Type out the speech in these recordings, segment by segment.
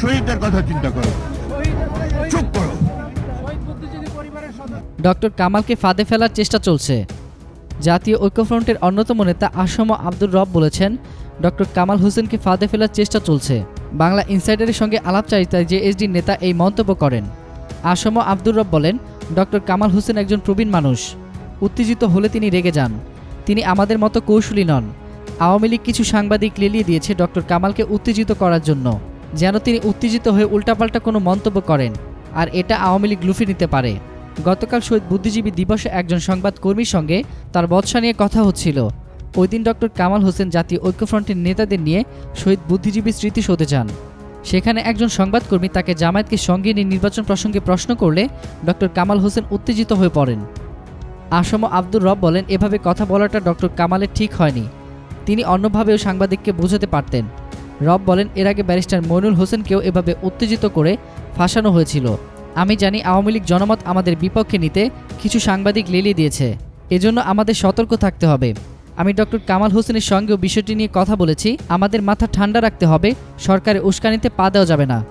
শহীদদের কথা চিন্তা করো। চুপ করো। ডক্টর কামালকে ফাঁদে ফেলার চেষ্টা চলছে। জাতীয় ঐক্যফ্রন্টের অন্যতম নেতা আসম আব্দুর রব বলেছেন, ডক্টর কামাল হোসেনকে ফাঁদে ফেলার চেষ্টা চলছে। বাংলা ইনসাইডারের সঙ্গে আলাপচারিতায় জেএসডি নেতা এই মন্তব্য করেন। আসম আব্দুর রব বলেন, ডক্টর কামাল হোসেন একজন প্রবীণ মানুষ। উত্তেজিত হলে তিনি রেগে যান। তিনি আমাদের মতো কৌশলী নন। আওয়ামী লীগ কিছু সাংবাদিক লেলিয়ে দিয়েছে ডক্টর কামালকে উত্তেজিত করার জন্য। যেন তিনি উত্তেজিত হয়ে উল্টাপাল্টা কোনো মন্তব্য করেন, আর এটা আওয়ামী লীগ লুফে নিতে পারে। গতকাল শহীদ বুদ্ধিজীবী দিবসে একজন সংবাদকর্মীর সঙ্গে তার বৎসা নিয়ে কথা হচ্ছিল। ওই দিন ডক্টর কামাল হোসেন জাতীয় ঐক্যফ্রন্টের নেতাদের নিয়ে শহীদ বুদ্ধিজীবী স্মৃতিসৌধে যান। সেখানে একজন সংবাদকর্মী তাকে জামায়াতকে সঙ্গে নিয়ে নির্বাচন প্রসঙ্গে প্রশ্ন করলে ডক্টর কামাল হোসেন উত্তেজিত হয়ে পড়েন। আসম আব্দুর রব বলেন, এভাবে কথা বলাটা ডক্টর কামালের ঠিক হয়নি। তিনি অন্যভাবেও সাংবাদিককে বোঝাতে পারতেন। রব বলেন, এর আগে ব্যারিস্টার মইনুল হোসেনকেও এভাবে উত্তেজিত করে ফাঁসানো হয়েছিল। আমি জানি আওয়ামী লীগ জনমত আমাদের বিপক্ষে নিতে কিছু সাংবাদিক লেলিয়ে দিয়েছে। এজন্য আমাদের সতর্ক থাকতে হবে। আমি ডক্টর কামাল হোসেনের সঙ্গেও বিষয়টি নিয়ে কথা বলেছি। আমাদের মাথা ঠান্ডা রাখতে হবে। সরকারের উস্কানিতে পা দেওয়া যাবে না।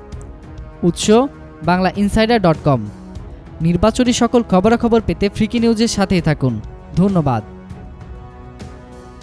উৎস বাংলা ইনসাইডার ডট কম। নির্বাচনী সকল খবরাখবর পেতে ফ্রিকি নিউজের সাথেই থাকুন। ধন্যবাদ।